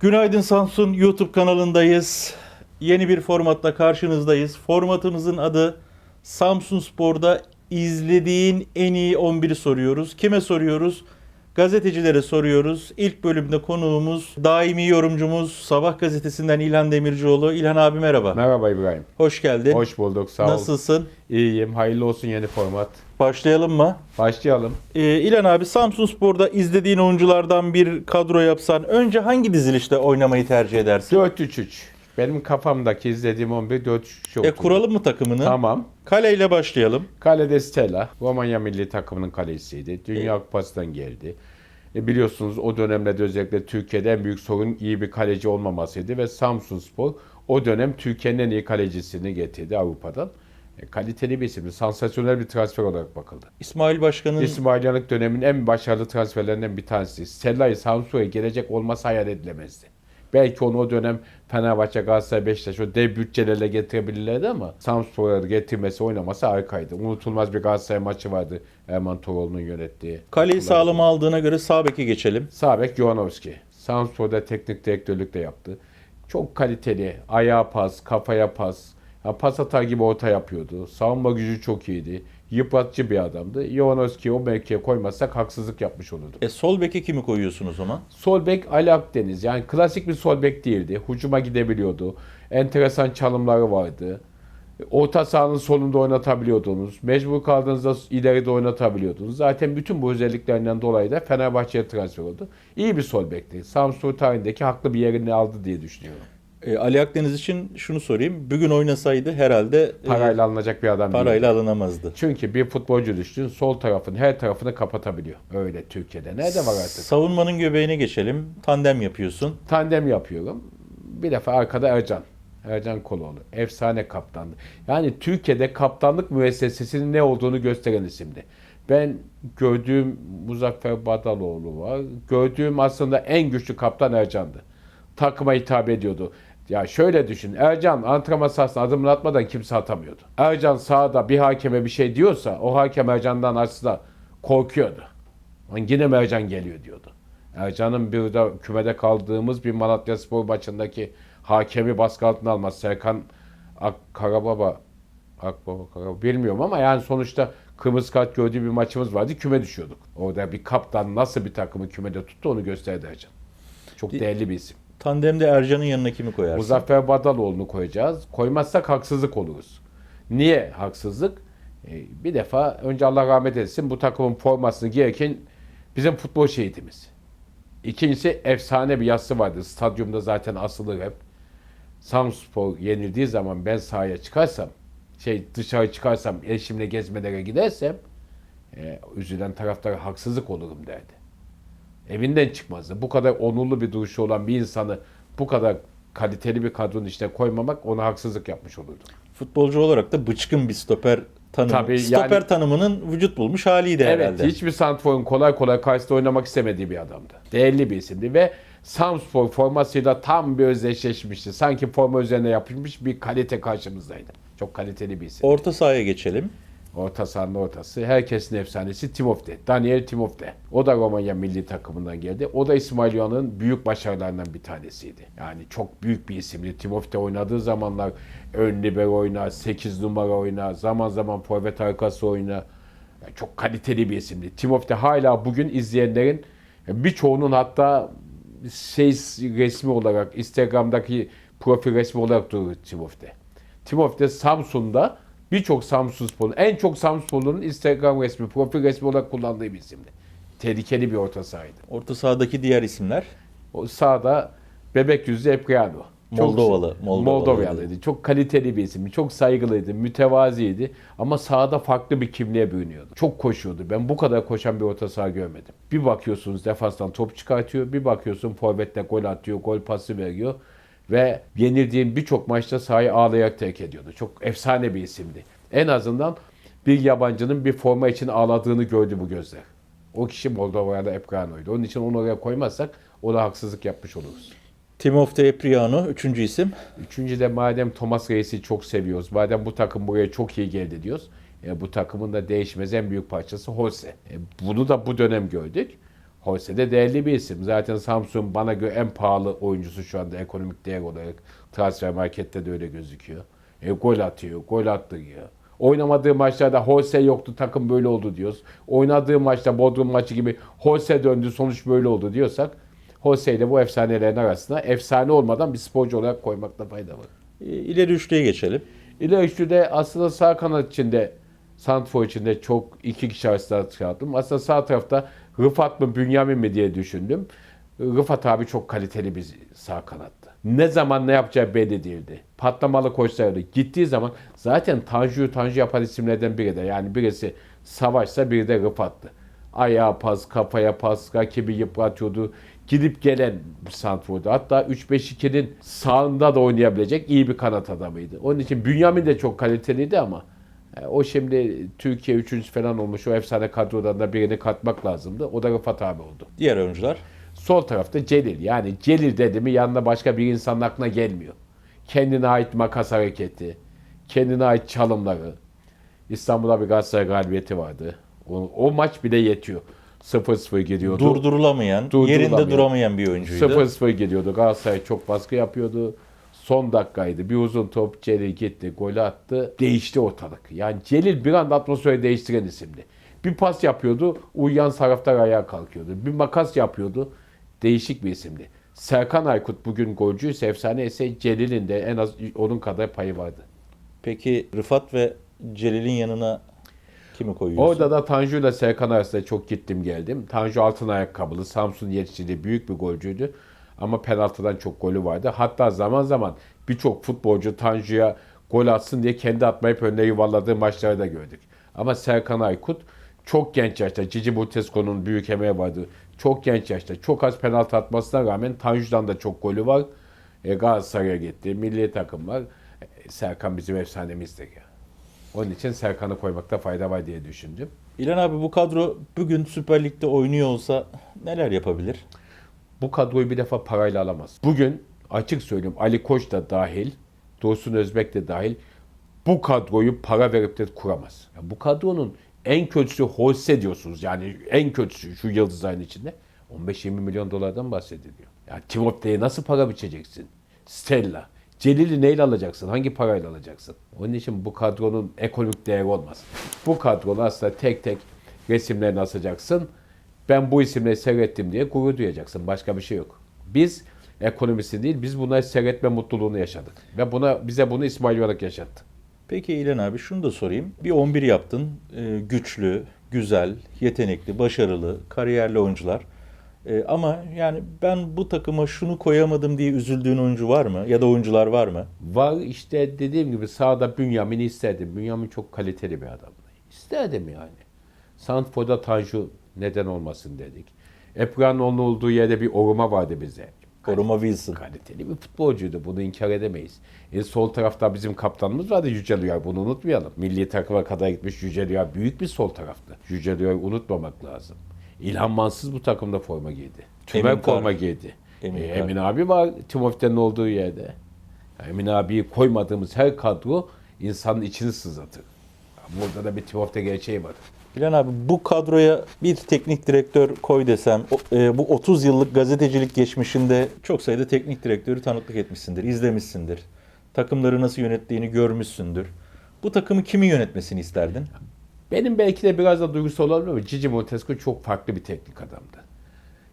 Günaydın Samsun YouTube kanalındayız. Yeni bir formatla karşınızdayız. Formatımızın adı Samsun Spor'da izlediğin en iyi 11'i soruyoruz. Kime soruyoruz? Gazetecilere soruyoruz. İlk bölümde konuğumuz, daimi yorumcumuz Sabah gazetesinden İlhan Demircioğlu. İlhan abi merhaba. Merhaba İbrahim. Hoş geldin. Hoş bulduk. Sağ ol. Nasılsın? İyiyim. Hayırlı olsun yeni format. Başlayalım mı? Başlayalım. Ee, İlhan abi Samsun Spor'da izlediğin oyunculardan bir kadro yapsan önce hangi dizilişte oynamayı tercih edersin? 4-3-3. Benim kafamdaki izlediğim 11 4-3-3 E, kuralım mı takımını? Tamam. Kaleyle başlayalım. Kalede Stella. Romanya milli takımının kalesiydi. Dünya Kupası'ndan geldi. E biliyorsunuz o dönemlerde özellikle Türkiye'de en büyük sorun iyi bir kaleci olmamasıydı ve Samsun Spor o dönem Türkiye'nin en iyi kalecisini getirdi Avrupa'dan. E, kaliteli bir isimdi. Sansasyonel bir transfer olarak bakıldı. İsmail Başkan'ın İsmail Yanık dönemin en başarılı transferlerinden bir tanesi. Stella'yı Samsun'a gelecek olması hayal edilemezdi. Belki onu o dönem Fenerbahçe, Galatasaray, Beşiktaş o dev bütçelerle getirebilirlerdi ama Samsun'a getirmesi, oynaması harikaydı. Unutulmaz bir Galatasaray maçı vardı Erman Toroğlu'nun yönettiği. kaleyi sağlama aldığına göre sağ beke geçelim. Sabek Jovanovski. Samsun'da teknik direktörlük de yaptı. Çok kaliteli. Ayağa pas, kafaya pas. Ya pas atar gibi orta yapıyordu. Savunma gücü çok iyiydi. Yıpratıcı bir adamdı. Jovanovski'yi o mevkiye koymazsak haksızlık yapmış olurduk. E sol beke kimi koyuyorsun o zaman? Sol bek Ali Akdeniz. Yani klasik bir sol bek değildi. Hucuma gidebiliyordu. Enteresan çalımları vardı. Orta sahanın solunda oynatabiliyordunuz. Mecbur kaldığınızda ileride oynatabiliyordunuz. Zaten bütün bu özelliklerinden dolayı da Fenerbahçe'ye transfer oldu. İyi bir sol bekti. Samsun tarihindeki haklı bir yerini aldı diye düşünüyorum. E, Ali Akdeniz için şunu sorayım. Bugün oynasaydı herhalde e, Parayla alınacak bir adam değil. parayla alınamazdı. Çünkü bir futbolcu düştün sol tarafın her tarafını kapatabiliyor. Öyle Türkiye'de. Nerede var artık? Savunmanın göbeğine geçelim. Tandem yapıyorsun. tandem yapıyorum. Bir defa arkada Ercan. Ercan Koloğlu. Efsane kaptandı. Yani Türkiye'de kaptanlık müessesesinin ne olduğunu gösteren isimdi. Ben gördüğüm Muzaffer Badaloğlu var. Gördüğüm aslında en güçlü kaptan Ercan'dı. Takıma hitap ediyordu. Ya şöyle düşün. Ercan antrenman sahasına adımını atmadan kimse atamıyordu. Ercan sahada bir hakeme bir şey diyorsa o hakem Ercan'dan aslında korkuyordu. Lan yine mi Ercan geliyor diyordu. Ercan'ın bir de kümede kaldığımız bir Malatya Spor maçındaki hakemi baskı altına almaz. Serkan Ak Karababa Akbaba Karababa bilmiyorum ama yani sonuçta kırmızı kart gördüğü bir maçımız vardı. Küme düşüyorduk. Orada bir kaptan nasıl bir takımı kümede tuttu onu gösterdi Ercan. Çok değerli bir isim. Tandemde Ercan'ın yanına kimi koyarsın? Muzaffer Badaloğlu'nu koyacağız. Koymazsak haksızlık oluruz. Niye haksızlık? Ee, bir defa önce Allah rahmet etsin bu takımın formasını giyerken bizim futbol şehidimiz. İkincisi efsane bir yassı vardı. Stadyumda zaten asılır hep. Samspor yenildiği zaman ben sahaya çıkarsam, şey dışarı çıkarsam, eşimle gezmelere gidersem e, üzülen taraftara haksızlık olurum derdi. Evinden çıkmazdı. Bu kadar onurlu bir duruşu olan bir insanı bu kadar kaliteli bir kadronun içine koymamak ona haksızlık yapmış olurdu. Futbolcu olarak da bıçkın bir stoper tanımı. Tabii, stoper yani- tanımının vücut bulmuş haliydi Evet, herhalde. hiçbir santrforun kolay kolay karşısında oynamak istemediği bir adamdı. Değerli bir isimdi ve Samspor formasıyla tam bir özdeşleşmişti. Sanki forma üzerine yapılmış bir kalite karşımızdaydı. Çok kaliteli bir isim. Orta sahaya geçelim. Orta sahanın ortası. Herkesin efsanesi Timofte. Daniel Timofte. O da Romanya milli takımından geldi. O da İsmail Yuan'ın büyük başarılarından bir tanesiydi. Yani çok büyük bir isimdi. Timofte oynadığı zamanlar ön libero oynar, 8 numara oynar, zaman zaman forvet arkası oynar. Yani çok kaliteli bir isimdi. Timofte hala bugün izleyenlerin birçoğunun hatta şey resmi olarak Instagram'daki profil resmi olarak durur Timofte. Timofte Samsun'da birçok Samsun sporun, en çok Samsun sporunun Instagram resmi, profil resmi olarak kullandığı bir isimdi. Tehlikeli bir orta sahaydı. Orta sahadaki diğer isimler. O sağda bebek yüzlü Epriano. Moldovalı, Moldovalı. Moldovalıydı. Çok kaliteli bir isimdi. Çok saygılıydı, mütevaziydi. Ama sahada farklı bir kimliğe bürünüyordu. Çok koşuyordu. Ben bu kadar koşan bir orta saha görmedim. Bir bakıyorsunuz defanstan top çıkartıyor. Bir bakıyorsun forvetle gol atıyor, gol pası veriyor. Ve yenildiğin birçok maçta sahayı ağlayarak terk ediyordu. Çok efsane bir isimdi. En azından bir yabancının bir forma için ağladığını gördü bu gözler. O kişi Moldova'da Eprano'ydu. Onun için onu oraya koymazsak ona haksızlık yapmış oluruz. Timofte Epriano üçüncü isim. Üçüncü de madem Thomas Reis'i çok seviyoruz, madem bu takım buraya çok iyi geldi diyoruz, e, bu takımın da değişmez en büyük parçası Jose. E, bunu da bu dönem gördük. Holse de değerli bir isim. Zaten Samsun bana göre en pahalı oyuncusu şu anda ekonomik değer olarak. Transfer markette de öyle gözüküyor. E, gol atıyor, gol attırıyor. Oynamadığı maçlarda Holse yoktu, takım böyle oldu diyoruz. Oynadığı maçta Bodrum maçı gibi Holse döndü, sonuç böyle oldu diyorsak Holse'yi de bu efsanelerin arasına efsane olmadan bir sporcu olarak koymakta fayda var. E, İleri üçlüye geçelim. İleri üçlüde aslında sağ kanat içinde Santfor içinde çok iki kişi arasında çıkarttım. Aslında sağ tarafta Rıfat mı Bünyamin mi diye düşündüm. Rıfat abi çok kaliteli bir sağ kanattı. Ne zaman ne yapacağı belli değildi. Patlamalı koşsaydı. Gittiği zaman zaten Tanju Tanju yapan isimlerden biri de. Yani birisi Savaşsa biri de Rıfat'tı. Ayağa pas, kafaya pas, rakibi yıpratıyordu. Gidip gelen bir santrfordu. Hatta 3-5-2'nin sağında da oynayabilecek iyi bir kanat adamıydı. Onun için Bünyamin de çok kaliteliydi ama o şimdi Türkiye üçüncü falan olmuş. O efsane kadrodan da birini katmak lazımdı. O da Rıfat abi oldu. Diğer oyuncular. Sol tarafta Celil. Yani Celil dedi mi yanında başka bir insanın aklına gelmiyor. Kendine ait makas hareketi, kendine ait çalımları. İstanbul'da bir Galatasaray galibiyeti vardı. O, o maç bile yetiyor. 0-0 gidiyordu. Durdurulamayan, Durdurulamayan. yerinde duramayan bir oyuncuydu. 0-0 gidiyordu. Galatasaray çok baskı yapıyordu. Son dakikaydı. Bir uzun top Celil gitti. Golü attı. Değişti ortalık. Yani Celil bir anda atmosferi değiştiren isimdi. Bir pas yapıyordu. Uyuyan taraftar ayağa kalkıyordu. Bir makas yapıyordu. Değişik bir isimdi. Serkan Aykut bugün golcüyse efsane ise Celil'in de en az onun kadar payı vardı. Peki Rıfat ve Celil'in yanına kimi koyuyorsun? Orada da Tanju ile Serkan arasında çok gittim geldim. Tanju altın ayakkabılı, Samsun yetiştirdiği büyük bir golcüydü. Ama penaltıdan çok golü vardı. Hatta zaman zaman birçok futbolcu Tanju'ya gol atsın diye kendi atmayıp önüne yuvarladığı maçları da gördük. Ama Serkan Aykut çok genç yaşta, Cici Butesco'nun büyük emeği vardı. Çok genç yaşta, çok az penaltı atmasına rağmen Tanju'dan da çok golü var. E, Galatasaray'a gitti, milli takım var. E, Serkan bizim efsanemizdir ya. Onun için Serkan'ı koymakta fayda var diye düşündüm. İlhan abi bu kadro bugün Süper Lig'de oynuyor olsa neler yapabilir? Bu kadroyu bir defa parayla alamaz. Bugün açık söyleyeyim Ali Koç da dahil, Dursun Özbek de dahil bu kadroyu para verip de kuramaz. Ya bu kadronun en kötüsü Holse diyorsunuz. Yani en kötüsü şu yıldızların içinde 15-20 milyon dolardan bahsediliyor. Ya Timothy'ye nasıl para biçeceksin? Stella. Celil'i neyle alacaksın? Hangi parayla alacaksın? Onun için bu kadronun ekonomik değeri olmaz. Bu kadronu aslında tek tek resimlerini asacaksın. Ben bu isimleri seyrettim diye gurur duyacaksın. Başka bir şey yok. Biz ekonomisi değil, biz bunları seyretme mutluluğunu yaşadık. Ve buna bize bunu İsmail Yorak yaşattı. Peki İlhan abi şunu da sorayım. Bir 11 yaptın. Ee, güçlü, güzel, yetenekli, başarılı, kariyerli oyuncular. Ee, ama yani ben bu takıma şunu koyamadım diye üzüldüğün oyuncu var mı? Ya da oyuncular var mı? Var işte dediğim gibi sağda Bünyamin'i isterdim. Bünyamin çok kaliteli bir adamdı. İsterdim yani. Santfor'da Tanju neden olmasın dedik. Epranoğlu'nun olduğu yerde bir oruma vardı bize. Koruma Wilson. Kaliteli bir futbolcuydu. Bunu inkar edemeyiz. E, sol tarafta bizim kaptanımız vardı Yücel Uyar. Bunu unutmayalım. Milli takıma kadar gitmiş Yücel Uyar büyük bir sol taraftı. Yücel Uyar'ı unutmamak lazım. İlhan Mansız bu takımda forma giydi. Tümer forma giydi. Emin E. Emin abi var Timofey'nin olduğu yerde. Emin abiyi koymadığımız her kadro insanın içini sızlatır. Burada da bir Timofey gerçeği var. İlhan abi bu kadroya bir teknik direktör koy desem e, bu 30 yıllık gazetecilik geçmişinde çok sayıda teknik direktörü tanıklık etmişsindir, izlemişsindir. Takımları nasıl yönettiğini görmüşsündür. Bu takımı kimin yönetmesini isterdin? Benim belki de biraz da duygusal olabilir ama Cici Montesco çok farklı bir teknik adamdı.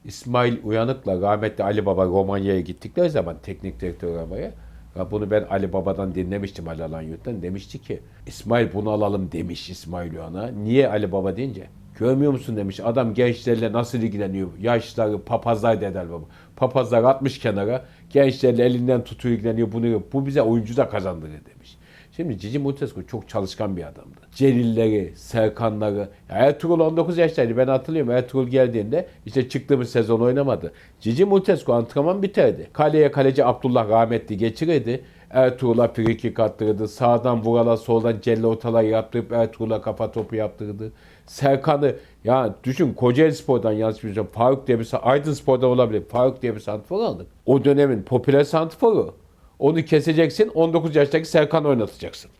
İsmail Uyanık'la rahmetli Ali Baba Romanya'ya gittikleri zaman teknik direktör aramaya ya bunu ben Ali Baba'dan dinlemiştim Ali Alanyurt'tan. Demişti ki İsmail bunu alalım demiş İsmail Uyanık'a. Niye Ali Baba deyince? Görmüyor musun demiş. Adam gençlerle nasıl ilgileniyor? Yaşları papazlar dediler baba. Papazlar atmış kenara. Gençlerle elinden tutuyor ilgileniyor. Bunu bu bize oyuncu da kazandırır demiş. Şimdi Cici Montesco çok çalışkan bir adamdı. Celilleri, Serkanları. Ertuğrul 19 yaşındaydı. Ben hatırlıyorum. Ertuğrul geldiğinde işte çıktığımız sezon oynamadı. Cici Montesco antrenman biterdi. Kaleye kaleci Abdullah rahmetli geçirirdi. Ertuğrul'a friki kattırdı. Sağdan Vural'a soldan Celle ortalar yaptırıp Ertuğrul'a kafa topu yaptırdı. Serkan'ı ya düşün Kocaeli Spor'dan yanlış bilmiyorsam Faruk diye bir Aydın Spor'dan olabilir. Faruk diye bir santrfor aldık. O dönemin popüler santrforu. Onu keseceksin 19 yaştaki Serkan oynatacaksın.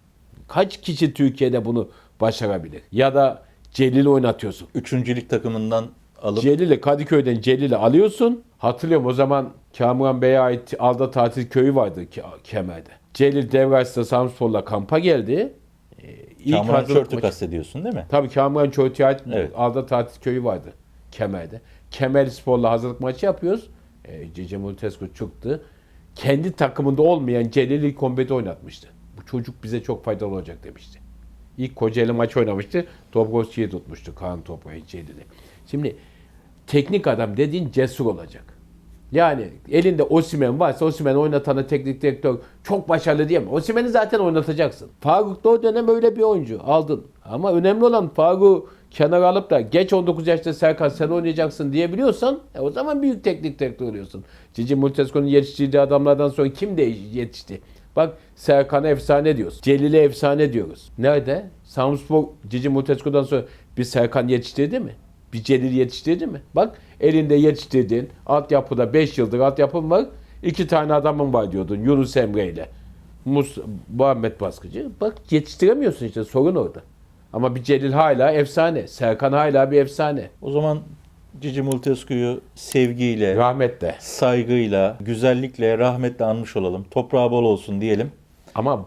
Kaç kişi Türkiye'de bunu başarabilir? Ya da Celil oynatıyorsun. Üçüncülük takımından alıp Celil'i Kadıköy'den Celil'i alıyorsun. Hatırlıyorum o zaman Kamuran Bey'e ait Alda Tatil Köyü vardı Ke- Kemer'de. Celil Devraç'ta Samspor'la kampa geldi. Ee, ilk Kamuran Çörtü kastediyorsun değil mi? Tabii Kamuran Çöğütü'ye ait Evet. Alda Tatil Köyü vardı Kemer'de. Kemer Spor'la hazırlık maçı yapıyoruz. E, Cici Multescu çıktı. Kendi takımında olmayan Celil'i kombede oynatmıştı. Bu çocuk bize çok faydalı olacak demişti. İlk Kocaeli maç oynamıştı. Dobrovski'yi tutmuştu Kaan Toprak'ı Celil'i. Şimdi teknik adam dediğin cesur olacak. Yani elinde Osimen varsa Osimen oynatana teknik direktör çok başarılı diyemem. Osimen'i zaten oynatacaksın. Faruk da o dönem öyle bir oyuncu aldın. Ama önemli olan Faruk'u kenara alıp da geç 19 yaşta Serkan sen oynayacaksın diyebiliyorsan e, o zaman büyük teknik direktör oluyorsun. Cici Multesco'nun yetiştirdiği adamlardan sonra kim de yetişti? Bak Serkan'a efsane diyoruz. Celil'e efsane diyoruz. Nerede? Samspor Cici Multesco'dan sonra bir Serkan yetiştirdi mi? Bir Celil yetiştirdi mi? Bak elinde yetiştirdiğin altyapıda 5 yıldır altyapım var. iki tane adamın var diyordun Yunus Emre ile. Mus Muhammed Baskıcı. Bak yetiştiremiyorsun işte sorun orada. Ama bir Celil hala efsane. Serkan hala bir efsane. O zaman Cici Multescu'yu sevgiyle, Rahmetle. saygıyla, güzellikle, rahmetle anmış olalım. Toprağı bol olsun diyelim. Ama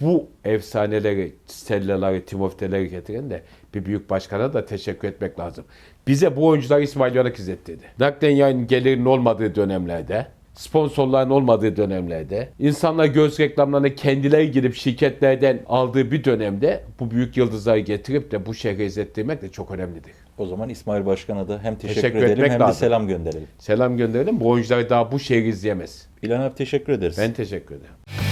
bu efsaneleri, Stella'ları, Timofte'leri getiren de bir büyük başkana da teşekkür etmek lazım. Bize bu oyuncular İsmail Yorak izlettirdi. Naklen yayın gelirinin olmadığı dönemlerde, sponsorların olmadığı dönemlerde, insanlar göz reklamlarına kendileri gidip şirketlerden aldığı bir dönemde bu büyük yıldızları getirip de bu şehre izlettirmek de çok önemlidir. O zaman İsmail Başkan'a da hem teşekkür, Teşekkür edelim hem de lazım. selam gönderelim. Selam gönderelim. Bu oyuncuları daha bu şehri izleyemez. İlhan abi teşekkür ederiz. Ben teşekkür ederim.